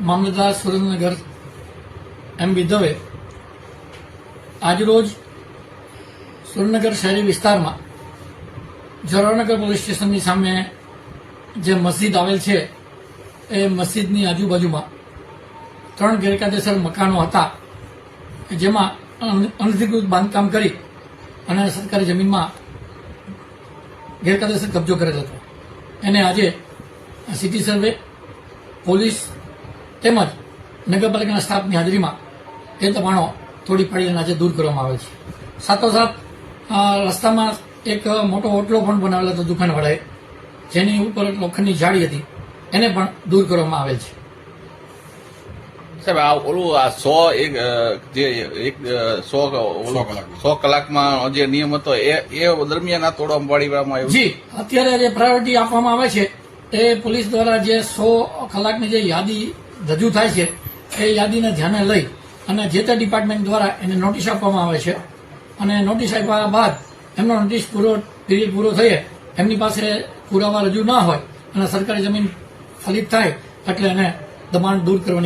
મામલતદાર સુરેન્દ્રનગર એમ બી દવે. આજરોજ સુરેન્દ્રનગર શહેરી વિસ્તારમાં જવાહરનગર પોલીસ સ્ટેશનની સામે જે મસ્જિદ આવેલ છે, એ મસ્જિદની આજુબાજુમાં ત્રણ ગેરકાયદેસર મકાનો હતા, જેમાં અનધિકૃત બાંધકામ કરી અને સરકારી જમીનમાં ગેરકાયદેસર કબજો કરેલ હતો. એને આજે સિટી સર્વે, પોલીસ તેમજ નગરપાલિકાના સ્ટાફની હાજરીમાં એ દબાણો થોડી પાડી અને આજે દૂર કરવામાં આવે છે. સાથોસાથ આ રસ્તામાં એક મોટો ઓટલો પણ બનાવેલો હતો દુકાનવાળાએ જેની ઉપર લોખંડની જાળી હતી. એને પણ દૂર કરવામાં આવે છે. સાહેબ આ ઓલું આ સો એક જે એક સો ઓલું સો કલાકમાં જે નિયમ હતો એ એ દરમિયાન આ તોડવા પાડવામાં આવ્યું? જી અત્યારે જે પ્રાયોરિટી આપવામાં આવે છે એ પોલીસ દ્વારા જે સો કલાકની જે યાદી રજૂ થાય છે, એ યાદીને ધ્યાને લઈ અને જે તે ડિપાર્ટમેન્ટ દ્વારા એને નોટિસ આપવામાં આવે છે અને નોટિસ આપ્યા બાદ એમનો નોટિસ પૂરો પીરિયડ પૂરો થઈએ એમની પાસે પુરાવા રજૂ ના હોય અને સરકારી જમીન ફલિત થાય એટલે એને દબાણ દૂર કરવાની